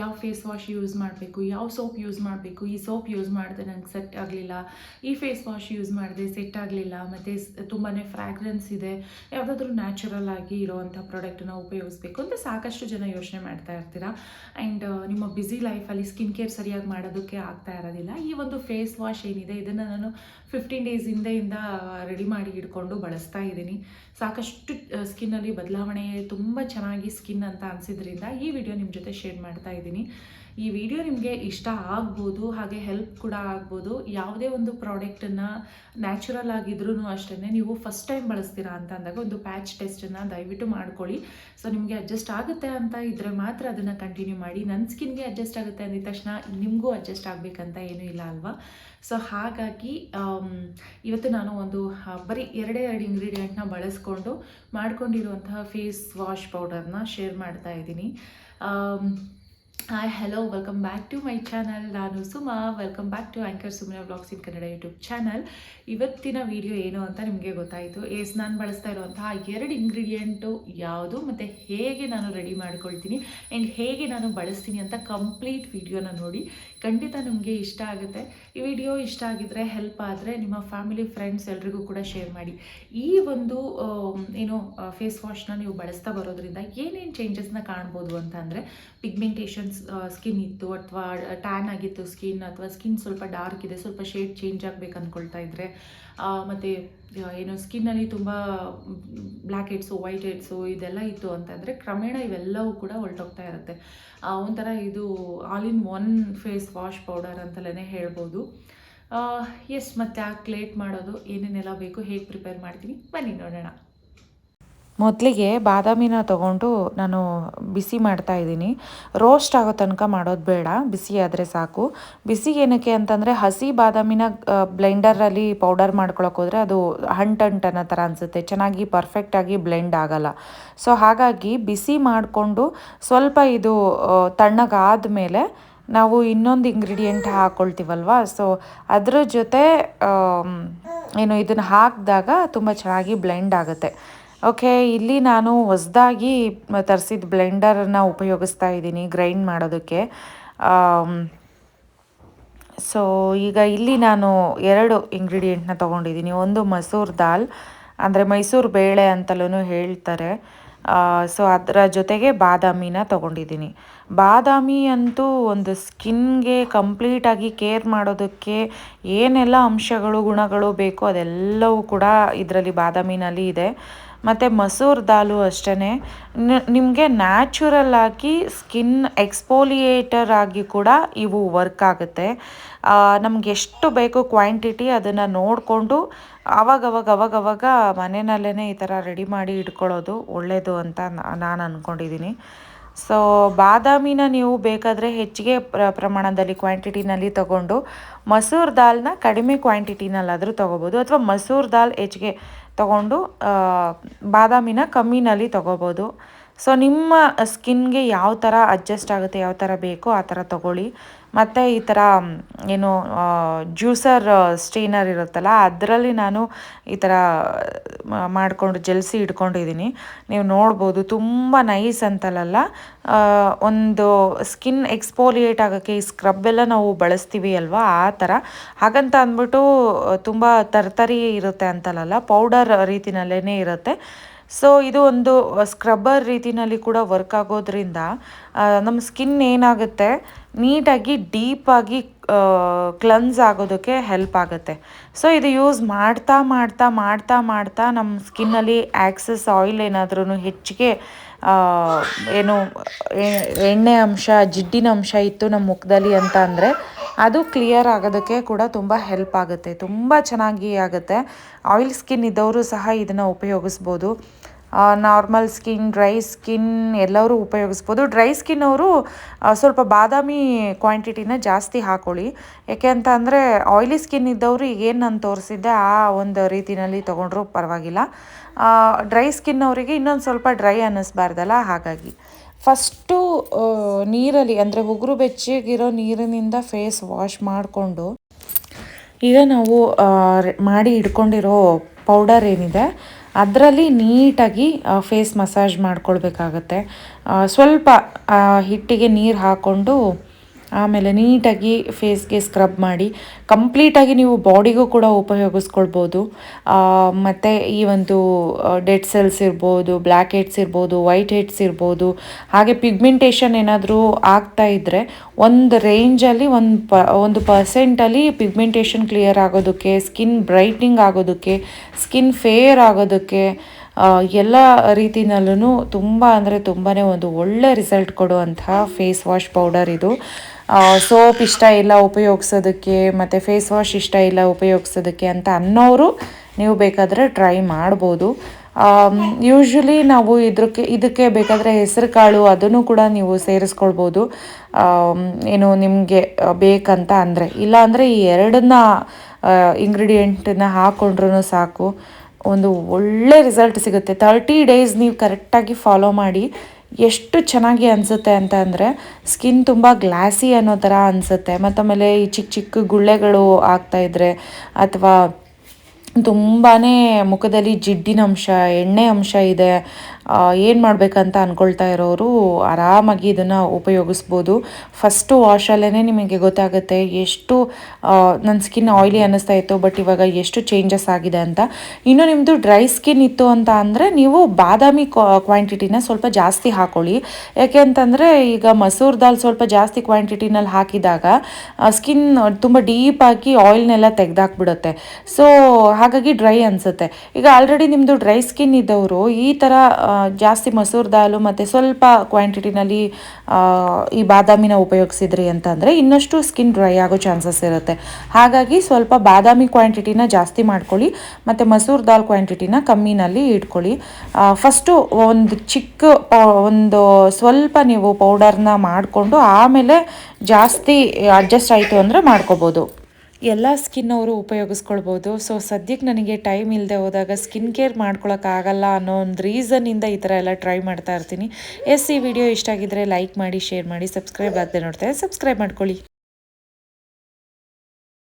ಯಾವ face wash use ಮಾಡಬೇಕು, ಯಾವ ಸೋಪ್ ಯೂಸ್ ಮಾಡಬೇಕು, ಈ ಸೋಪ್ ಯೂಸ್ ಮಾಡಿದೆ ನಂಗೆ ಸೆಟ್ ಆಗಲಿಲ್ಲ. ಈ ಫೇಸ್ ವಾಶ್ ಯೂಸ್ ಮಾಡಿದೆ ಸೆಟ್ ಆಗಲಿಲ್ಲ. ಮತ್ತು ತುಂಬಾ ಫ್ರ್ಯಾಗ್ರೆನ್ಸ್ ಇದೆ. ಯಾವುದಾದ್ರೂ ನ್ಯಾಚುರಲ್ ಆಗಿ ಇರೋವಂಥ ಪ್ರಾಡಕ್ಟನ್ನ ಉಪಯೋಗಿಸ್ಬೇಕು ಅಂತ ಸಾಕಷ್ಟು ಜನ ಯೋಚನೆ ಮಾಡ್ತಾ ಇರ್ತೀರಾ? ಆ್ಯಂಡ್ ನಿಮ್ಮ ಬ್ಯುಸಿ ಲೈಫಲ್ಲಿ ಸ್ಕಿನ್ ಕೇರ್ ಸರಿಯಾಗಿ ಮಾಡೋದಕ್ಕೆ ಆಗ್ತಾ ಇರೋದಿಲ್ಲ. ಈ ಒಂದು ಫೇಸ್ ವಾಶ್ ಏನಿದೆ, ಇದನ್ನು ನಾನು ಫಿಫ್ಟೀನ್ ಡೇಸ್ ಹಿಂದೆಯಿಂದ ರೆಡಿ ಮಾಡಿ ಇಟ್ಕೊಂಡು ಬಳಸ್ತಾ ಇದ್ದೀನಿ. ಸಾಕಷ್ಟು ಸ್ಕಿನ್ನಲ್ಲಿ ಬದಲಾವಣೆ, ತುಂಬ ಚೆನ್ನಾಗಿ ಸ್ಕಿನ್ ಅಂತ ಅನಿಸಿದ್ರಿಂದ ಈ ವಿಡಿಯೋ ನಿಮ್ಮ ಜೊತೆ ಶೇರ್ ಮಾಡ್ತಾ ಈ ವಿಡಿಯೋ ನಿಮಗೆ ಇಷ್ಟ ಆಗ್ಬೋದು, ಹಾಗೆ ಹೆಲ್ಪ್ ಕೂಡ ಆಗ್ಬೋದು. ಯಾವುದೇ ಒಂದು ಪ್ರಾಡಕ್ಟನ್ನು ನ್ಯಾಚುರಲ್ ಆಗಿದ್ರೂ ಅಷ್ಟೇ ನೀವು ಫಸ್ಟ್ ಟೈಮ್ ಬಳಸ್ತೀರಾ ಅಂತ ಅಂದಾಗ ಒಂದು ಪ್ಯಾಚ್ ಟೆಸ್ಟನ್ನು ದಯವಿಟ್ಟು ಮಾಡ್ಕೊಳ್ಳಿ. ಸೊ ನಿಮಗೆ ಅಡ್ಜಸ್ಟ್ ಆಗುತ್ತೆ ಅಂತ ಇದ್ದರೆ ಮಾತ್ರ ಅದನ್ನು ಕಂಟಿನ್ಯೂ ಮಾಡಿ. ನನ್ನ ಸ್ಕಿನ್ಗೆ ಅಡ್ಜಸ್ಟ್ ಆಗುತ್ತೆ ಅಂದಿದ ತಕ್ಷಣ ನಿಮಗೂ ಅಡ್ಜಸ್ಟ್ ಆಗಬೇಕಂತ ಏನೂ ಇಲ್ಲ ಅಲ್ವಾ? ಸೊ ಹಾಗಾಗಿ ಇವತ್ತು ನಾನು ಒಂದು ಬರೀ ಎರಡೇ ಎರಡು ಇಂಗ್ರೀಡಿಯೆಂಟ್ನ ಬಳಸ್ಕೊಂಡು ಮಾಡ್ಕೊಂಡಿರುವಂತಹ ಫೇಸ್ ವಾಶ್ ಪೌಡರ್ನ ಶೇರ್ ಮಾಡ್ತಾ ಇದ್ದೀನಿ. Hi hello welcome back to my channel ನಾನು Suma. Welcome back to anchor ಸುಮ್ನ vlogs in Kannada YouTube channel ಇವತ್ತಿನ ವಿಡಿಯೋ ಏನು ಅಂತ ನಿಮಗೆ ಗೊತ್ತಾಯಿತು. ಎಸ್ ನಾನು ಬಳಸ್ತಾ ಇರುವಂತಹ ಎರಡು ಇಂಗ್ರೀಡಿಯೆಂಟು ಯಾವುದು ಮತ್ತು ಹೇಗೆ ನಾನು ರೆಡಿ ಮಾಡ್ಕೊಳ್ತೀನಿ ಆ್ಯಂಡ್ ಹೇಗೆ ನಾನು ಬಳಸ್ತೀನಿ ಅಂತ ಕಂಪ್ಲೀಟ್ ವೀಡಿಯೋನ ನೋಡಿ. ಖಂಡಿತ ನಿಮಗೆ ಇಷ್ಟ ಆಗುತ್ತೆ. ಈ ವಿಡಿಯೋ ಇಷ್ಟ ಆಗಿದ್ರೆ ಹೆಲ್ಪ್ ಆದರೆ ನಿಮ್ಮ ಫ್ಯಾಮಿಲಿ ಫ್ರೆಂಡ್ಸ್ ಎಲ್ರಿಗೂ ಕೂಡ ಶೇರ್ ಮಾಡಿ. ಈ ಒಂದು ಏನು ಫೇಸ್ ವಾಶ್ನ ನೀವು ಬಳಸ್ತಾ ಬರೋದ್ರಿಂದ ಏನೇನು ಚೇಂಜಸ್ನ ಕಾಣ್ಬೋದು ಅಂತ ಅಂದರೆ ಪಿಗ್ಮೆಂಟೇಷನ್ಸ್ ಸ್ಕಿನ್ ಇತ್ತು ಅಥವಾ ಟ್ಯಾನ್ ಆಗಿತ್ತು ಸ್ಕಿನ್ ಅಥವಾ ಸ್ಕಿನ್ ಸ್ವಲ್ಪ ಡಾರ್ಕ್ ಇದೆ ಸ್ವಲ್ಪ ಶೇಡ್ ಚೇಂಜ್ ಆಗಬೇಕು ಅಂದ್ಕೊಳ್ತಾ ಇದ್ದರೆ ಮತ್ತು ಏನು ಸ್ಕಿನ್ನಲ್ಲಿ ತುಂಬ ಬ್ಲ್ಯಾಕ್ ಹೆಡ್ಸು ವೈಟ್ ಹೆಡ್ಸು ಇದೆಲ್ಲ ಇತ್ತು ಅಂತಂದರೆ ಕ್ರಮೇಣ ಇವೆಲ್ಲವೂ ಕೂಡ ಹೊರಟೋಗ್ತಾ ಇರುತ್ತೆ. ಆ, ಒಂಥರ ಇದು all in one face wash powder ಅಂತಲೇ ಹೇಳ್ಬೋದು. ಎಸ್ ಮತ್ತು ಯಾಕೆ ಲೇಟ್ ಮಾಡೋದು ಏನೇನೆಲ್ಲ ಬೇಕು ಹೇಗೆ ಪ್ರಿಪೇರ್ ಮಾಡ್ತೀನಿ? ಬನ್ನಿ ನೋಡೋಣ. ಮೊದಲಿಗೆ ಬಾದಾಮಿನ ತಗೊಂಡು ನಾನು ಬಿಸಿ ಮಾಡ್ತಾ ಇದ್ದೀನಿ. ರೋಸ್ಟ್ ಆಗೋ ತನಕ ಮಾಡೋದು ಬೇಡ, ಬಿಸಿ ಆದರೆ ಸಾಕು. ಬಿಸಿ ಏನಕ್ಕೆ ಅಂತಂದರೆ ಹಸಿ ಬಾದಾಮಿನ ಬ್ಲೆಂಡರಲ್ಲಿ ಪೌಡರ್ ಮಾಡ್ಕೊಳಕ್ಕೆ ಹೋದರೆ ಅದು ಹಂಟಂಟ್ ಅನ್ನೋ ಥರ ಅನಿಸುತ್ತೆ. ಚೆನ್ನಾಗಿ ಪರ್ಫೆಕ್ಟಾಗಿ ಬ್ಲೆಂಡ್ ಆಗಲ್ಲ. ಸೊ ಹಾಗಾಗಿ ಬಿಸಿ ಮಾಡಿಕೊಂಡು ಸ್ವಲ್ಪ ಇದು ತಣ್ಣಗಾದ ಮೇಲೆ ನಾವು ಇನ್ನೊಂದು ಇಂಗ್ರೀಡಿಯೆಂಟ್ ಹಾಕ್ಕೊಳ್ತೀವಲ್ವ ಸೊ ಅದ್ರ ಜೊತೆ ಏನು ಇದನ್ನು ಹಾಕಿದಾಗ ತುಂಬ ಚೆನ್ನಾಗಿ ಬ್ಲೆಂಡ್ ಆಗುತ್ತೆ. ಓಕೆ, ಇಲ್ಲಿ ನಾನು ಹೊಸದಾಗಿ ತರಿಸಿದ ಬ್ಲೆಂಡರನ್ನು ಉಪಯೋಗಿಸ್ತಾ ಇದ್ದೀನಿ, ಗ್ರೈಂಡ್ ಮಾಡೋದಕ್ಕೆ. ಸೊ, ಈಗ ಇಲ್ಲಿ ನಾನು ಎರಡು ಇಂಗ್ರೀಡಿಯೆಂಟ್ನ ತೊಗೊಂಡಿದ್ದೀನಿ. ಒಂದು ಮಸೂರ್ ದಾಲ್, ಅಂದರೆ ಮೈಸೂರು ಬೇಳೆ ಅಂತಲೂ ಹೇಳ್ತಾರೆ. ಸೊ, ಅದರ ಜೊತೆಗೆ ಬಾದಾಮಿನ ತೊಗೊಂಡಿದ್ದೀನಿ. ಬಾದಾಮಿ ಅಂತೂ ಒಂದು ಸ್ಕಿನ್ಗೆ ಕಂಪ್ಲೀಟಾಗಿ ಕೇರ್ ಮಾಡೋದಕ್ಕೆ ಏನೆಲ್ಲ ಅಂಶಗಳು, ಗುಣಗಳು ಬೇಕೋ ಅದೆಲ್ಲವೂ ಕೂಡ ಇದರಲ್ಲಿ ಬಾದಾಮಿನಲ್ಲಿ ಇದೆ. ಮತ್ತು ಮಸೂರ್ ದಾಲು ಅಷ್ಟೇ ನಿಮಗೆ ನ್ಯಾಚುರಲ್ ಆಗಿ ಸ್ಕಿನ್ ಎಕ್ಸ್ಪೋಲಿಯೇಟರ್ ಆಗಿ ಕೂಡ ಇವು ವರ್ಕ್ ಆಗುತ್ತೆ. ನಮ್ಗೆ ಎಷ್ಟು ಬೇಕು ಕ್ವಾಂಟಿಟಿ ಅದನ್ನು ನೋಡಿಕೊಂಡು ಅವಾಗವಾಗ ಅವಾಗವಾಗ ಮನೆಯಲ್ಲೇ ಈ ಥರ ರೆಡಿ ಮಾಡಿ ಇಟ್ಕೊಳ್ಳೋದು ಒಳ್ಳೆಯದು ಅಂತ ನಾನು ಅಂದ್ಕೊಂಡಿದ್ದೀನಿ ಸೊ ಬಾದಾಮಿನ ನೀವು ಬೇಕಾದರೆ ಹೆಚ್ಚಿಗೆ ಪ್ರ, ಪ್ರಮಾಣದಲ್ಲಿ ಕ್ವಾಂಟಿಟಿನಲ್ಲಿ ತಗೊಂಡು ಮಸೂರ್ ದಾಲ್ನ ಕಡಿಮೆ ಕ್ವಾಂಟಿಟಿನಲ್ಲಾದರೂ ತೊಗೋಬೋದು. ಅಥವಾ ಮಸೂರ್ ದಾಲ್ ಹೆಚ್ಚಿಗೆ ತಗೊಂಡು ಬಾದಾಮಿನ ಕಮ್ಮಿನಲ್ಲಿ ತೊಗೋಬೋದು. ಸೊ ನಿಮ್ಮ ಸ್ಕಿನ್ಗೆ ಯಾವ ಥರ ಅಡ್ಜಸ್ಟ್ ಆಗುತ್ತೆ, ಯಾವ ಥರ ಬೇಕೋ ಆ ಥರ ತೊಗೊಳ್ಳಿ. ಮತ್ತು ಈ ಥರ ಏನು ಜ್ಯೂಸರ್ ಸ್ಟೀನರ್ ಇರುತ್ತಲ್ಲ, ಅದರಲ್ಲಿ ನಾನು ಈ ಥರ ಮಾಡಿಕೊಂಡು ಜಲ್ಸಿ ಇಟ್ಕೊಂಡಿದ್ದೀನಿ. ನೀವು ನೋಡ್ಬೋದು, ತುಂಬ ನೈಸ್ ಅಂತಲಲ್ಲ ಒಂದು ಸ್ಕಿನ್ ಎಕ್ಸ್ಪೋಲಿಯೇಟ್ ಆಗೋಕ್ಕೆ ಈ ಸ್ಕ್ರಬ್ ಎಲ್ಲ ನಾವು ಬಳಸ್ತೀವಿ ಅಲ್ವಾ, ಆ ಥರ ಹಾಗಂತ ಅಂದ್ಬಿಟ್ಟು ತುಂಬ ತರ್ತರಿ ಇರುತ್ತೆ ಅಂತಲ್ಲ ಪೌಡರ್ ರೀತಿನಲ್ಲೇ ಇರುತ್ತೆ. ಸೊ ಇದು ಒಂದು ಸ್ಕ್ರಬ್ಬರ್ ರೀತಿನಲ್ಲಿ ಕೂಡ ವರ್ಕ್ ಆಗೋದ್ರಿಂದ ನಮ್ಮ ಸ್ಕಿನ್ ಏನಾಗುತ್ತೆ? ನೀಟಾಗಿ ಡೀಪಾಗಿ ಕ್ಲನ್ಸ್ ಆಗೋದಕ್ಕೆ ಹೆಲ್ಪ್ ಆಗುತ್ತೆ. ಸೊ ಇದು ಯೂಸ್ ಮಾಡ್ತಾ ಮಾಡ್ತಾ ಮಾಡ್ತಾ ಮಾಡ್ತಾ ನಮ್ಮ ಸ್ಕಿನ್ನಲ್ಲಿ ಆ್ಯಕ್ಸಸ್ ಆಯಿಲ್ ಏನಾದ್ರೂ ಹೆಚ್ಚಿಗೆ ಏನು ಎಣ್ಣೆ ಅಂಶ, ಜಿಡ್ಡಿನ ಅಂಶ ಇತ್ತು ನಮ್ಮ ಮುಖದಲ್ಲಿ ಅಂತ ಅಂದರೆ, ಅದು ಕ್ಲಿಯರ್ ಆಗೋದಕ್ಕೆ ಕೂಡ ತುಂಬ ಹೆಲ್ಪ್ ಆಗುತ್ತೆ. ತುಂಬ ಚೆನ್ನಾಗಿ ಆಗುತ್ತೆ. ಆಯಿಲ್ ಸ್ಕಿನ್ ಇದ್ದವರು ಸಹ ಇದನ್ನು ಉಪಯೋಗಿಸ್ಬೋದು. ನಾರ್ಮಲ್ ಸ್ಕಿನ್ ಡ್ರೈ ಸ್ಕಿನ್ ಎಲ್ಲರೂ ಉಪಯೋಗಿಸ್ಬೋದು. ಡ್ರೈ ಸ್ಕಿನ್ ಅವರು ಸ್ವಲ್ಪ ಬಾದಾಮಿ ಕ್ವಾಂಟಿಟಿನ ಜಾಸ್ತಿ ಹಾಕೊಳ್ಳಿ. ಯಾಕೆ ಅಂತ ಅಂದರೆ ಆಯಿಲಿ ಸ್ಕಿನ್ ಇದ್ದವರು ಏನು ನಾನು ತೋರಿಸಿದ್ದೆ, ಆ ಒಂದು ರೀತಿಯಲ್ಲಿ ತೊಗೊಂಡ್ರೂ ಪರವಾಗಿಲ್ಲ. ಡ್ರೈ ಸ್ಕಿನ್ ಅವರಿಗೆ ಇನ್ನೊಂದು ಸ್ವಲ್ಪ ಡ್ರೈ ಅನ್ನಿಸ್ಬಾರ್ದಲ್ಲ, ಹಾಗಾಗಿ. ಫಸ್ಟು ನೀರಲ್ಲಿ, ಅಂದರೆ ಉಗುರು ಬೆಚ್ಚಗಿರೋ ನೀರಿನಿಂದ ಫೇಸ್ ವಾಶ್ ಮಾಡಿಕೊಂಡು, ಈಗ ನಾವು ಮಾಡಿ ಇಟ್ಕೊಂಡಿರೋ ಪೌಡರ್ ಏನಿದೆ ಅದರಲ್ಲಿ ನೀಟಾಗಿ ಫೇಸ್ ಮಸಾಜ್ ಮಾಡ್ಕೊಳ್ಬೇಕಾಗತ್ತೆ. ಸ್ವಲ್ಪ ಹಿಟ್ಟಿಗೆ ನೀರು ಹಾಕ್ಕೊಂಡು ಆಮೇಲೆ ನೀಟಾಗಿ ಫೇಸ್ಗೆ ಸ್ಕ್ರಬ್ ಮಾಡಿ ಕಂಪ್ಲೀಟಾಗಿ ನೀವು ಬಾಡಿಗೂ ಕೂಡ ಉಪಯೋಗಿಸ್ಕೊಳ್ಬೋದು. ಮತ್ತು ಈ ಒಂದು ಡೆಡ್ ಸೆಲ್ಸ್ ಇರ್ಬೋದು ಬ್ಲ್ಯಾಕ್ ಹೆಡ್ಸ್ ಇರ್ಬೋದು ವೈಟ್ ಹೆಡ್ಸ್ ಇರ್ಬೋದು, ಹಾಗೆ ಪಿಗ್ಮೆಂಟೇಷನ್ ಏನಾದರೂ ಆಗ್ತಾ ಇದ್ದರೆ ಒಂದು ರೇಂಜಲ್ಲಿ ಒಂದು ಪ, ಒಂದು ಪರ್ಸೆಂಟಲ್ಲಿ ಪಿಗ್ಮೆಂಟೇಷನ್ ಕ್ಲಿಯರ್ ಆಗೋದಕ್ಕೆ ಸ್ಕಿನ್ ಬ್ರೈಟ್ನಿಂಗ್ ಆಗೋದಕ್ಕೆ ಸ್ಕಿನ್ ಫೇರ್ ಆಗೋದಕ್ಕೆ ಎಲ್ಲ ರೀತಿನಲ್ಲೂ ತುಂಬ ಅಂದರೆ ತುಂಬಾ ಒಂದು ಒಳ್ಳೆ ರಿಸಲ್ಟ್ ಕೊಡುವಂತಹ ಫೇಸ್ ವಾಶ್ ಪೌಡರ್ ಇದು. ಸೋಪ್ ಇಷ್ಟ ಇಲ್ಲ ಉಪಯೋಗಿಸೋದಕ್ಕೆ, ಮತ್ತು ಫೇಸ್ ವಾಶ್ ಇಷ್ಟ ಇಲ್ಲ ಉಪಯೋಗಿಸೋದಕ್ಕೆ ಅಂತ ಅನ್ನೋರು ನೀವು ಬೇಕಾದರೆ ಟ್ರೈ ಮಾಡ್ಬೋದು. ಯೂಶ್ವಲಿ ನಾವು ಇದಕ್ಕೆ ಇದಕ್ಕೆ ಬೇಕಾದರೆ ಹೆಸರು ಕಾಳು ಅದನ್ನು ಕೂಡ ನೀವು ಸೇರಿಸ್ಕೊಳ್ಬೋದು. ಏನು ನಿಮಗೆ ಬೇಕಂತ ಅಂದರೆ ಇಲ್ಲ ಅಂದರೆ ಈ ಎರಡನ್ನ ಇಂಗ್ರೀಡಿಯೆಂಟನ್ನ ಹಾಕ್ಕೊಂಡ್ರೂ ಸಾಕು. ಒಂದು ಒಳ್ಳೆ ರಿಸಲ್ಟ್ ಸಿಗುತ್ತೆ. ತರ್ಟಿ ಡೇಸ್ ನೀವು ಕರೆಕ್ಟಾಗಿ ಫಾಲೋ ಮಾಡಿ ಎಷ್ಟು ಚೆನ್ನಾಗಿ ಅನಿಸುತ್ತೆ ಅಂತ ಅಂದರೆ ಸ್ಕಿನ್ ತುಂಬ ಗ್ಲಾಸಿ ಅನ್ನೋ ಥರ ಅನಿಸುತ್ತೆ. ಮತ್ತು ಆಮೇಲೆ ಈ ಚಿಕ್ಕ ಚಿಕ್ಕ ಗುಳ್ಳೆಗಳು ಆಗ್ತಾಯಿದ್ರೆ ಅಥವಾ ತುಂಬಾ ಮುಖದಲ್ಲಿ ಜಿಡ್ಡಿನ ಅಂಶ, ಎಣ್ಣೆ ಅಂಶ ಇದೆ ಏನು ಮಾಡಬೇಕಂತ ಅಂದ್ಕೊಳ್ತಾ ಇರೋರು ಆರಾಮಾಗಿ ಇದನ್ನು ಉಪಯೋಗಿಸ್ಬೋದು. ಫಸ್ಟು ವಾಶಲ್ಲೇ ನಿಮಗೆ ಗೊತ್ತಾಗುತ್ತೆ ಎಷ್ಟು ನನ್ನ ಸ್ಕಿನ್ ಆಯ್ಲಿ ಅನ್ನಿಸ್ತಾ ಇತ್ತು ಬಟ್ ಇವಾಗ ಎಷ್ಟು ಚೇಂಜಸ್ ಆಗಿದೆ ಅಂತ. ಇನ್ನು ನಿಮ್ಮದು ಡ್ರೈ ಸ್ಕಿನ್ ಇತ್ತು ಅಂತ ಅಂದರೆ ನೀವು ಬಾದಾಮಿ ಕ್ವಾಂಟಿಟಿನ ಸ್ವಲ್ಪ ಜಾಸ್ತಿ ಹಾಕೊಳ್ಳಿ. ಯಾಕೆ ಅಂತಂದರೆ ಈಗ ಮಸೂರ್ ದಾಲ್ ಸ್ವಲ್ಪ ಜಾಸ್ತಿ ಕ್ವಾಂಟಿಟಿನಲ್ಲಿ ಹಾಕಿದಾಗ ಸ್ಕಿನ್ ತುಂಬ ಡೀಪಾಗಿ ಆಯಿಲ್ನೆಲ್ಲ ತೆಗೆದಾಕ್ಬಿಡುತ್ತೆ. ಸೊ ಹಾಗಾಗಿ ಡ್ರೈ ಅನಿಸುತ್ತೆ. ಈಗ ಆಲ್ರೆಡಿ ನಿಮ್ಮದು ಡ್ರೈ ಸ್ಕಿನ್ ಇದ್ದವರು ಈ ಥರ ಜಾಸ್ತಿ ಮಸೂರ್ ದಾಲು ಮತ್ತು ಸ್ವಲ್ಪ ಕ್ವಾಂಟಿಟಿನಲ್ಲಿ ಈ ಬಾದಾಮಿನ ಉಪಯೋಗಿಸಿದ್ರಿ ಅಂತಂದರೆ ಇನ್ನಷ್ಟು ಸ್ಕಿನ್ ಡ್ರೈ ಆಗೋ ಚಾನ್ಸಸ್ ಇರುತ್ತೆ. ಹಾಗಾಗಿ ಸ್ವಲ್ಪ ಬಾದಾಮಿ ಕ್ವಾಂಟಿಟಿನ ಜಾಸ್ತಿ ಮಾಡ್ಕೊಳ್ಳಿ, ಮತ್ತು ಮಸೂರ್ ದಾಲ್ ಕ್ವಾಂಟಿಟಿನ ಕಮ್ಮಿನಲ್ಲಿ ಇಟ್ಕೊಳ್ಳಿ. ಫಸ್ಟು ಒಂದು ಚಿಕ್ಕ ಒಂದು ಸ್ವಲ್ಪ ನೀವು ಪೌಡರ್ನ ಮಾಡಿಕೊಂಡು ಆಮೇಲೆ ಜಾಸ್ತಿ ಅಡ್ಜಸ್ಟ್ ಆಯಿತು ಅಂದರೆ ಮಾಡ್ಕೋಬೋದು. ಎಲ್ಲ ಸ್ಕಿನ್ ಅವರು ಉಪಯೋಗಿಸ್ಕೊಳ್ಬೋದು. ಸೊ ಸದ್ಯಕ್ಕೆ ನನಗೆ ಟೈಮ್ ಇಲ್ಲದೆ ಹೋದಾಗ ಸ್ಕಿನ್ ಕೇರ್ ಮಾಡ್ಕೊಳಕ್ಕಾಗಲ್ಲ ಅನ್ನೋ ಒಂದು ರೀಸನ್ನಿಂದ ಈ ಥರ ಎಲ್ಲ ಟ್ರೈ ಮಾಡ್ತಾ ಇರ್ತೀನಿ. ಎಸ್ ಈ ವಿಡಿಯೋ ಇಷ್ಟ ಆಗಿದ್ರೆ ಲೈಕ್ ಮಾಡಿ ಶೇರ್ ಮಾಡಿ ಸಬ್ಸ್ಕ್ರೈಬ್ ಆಗದೆ ನೋಡ್ತಾರೆ ಸಬ್ಸ್ಕ್ರೈಬ್ ಮಾಡ್ಕೊಳ್ಳಿ.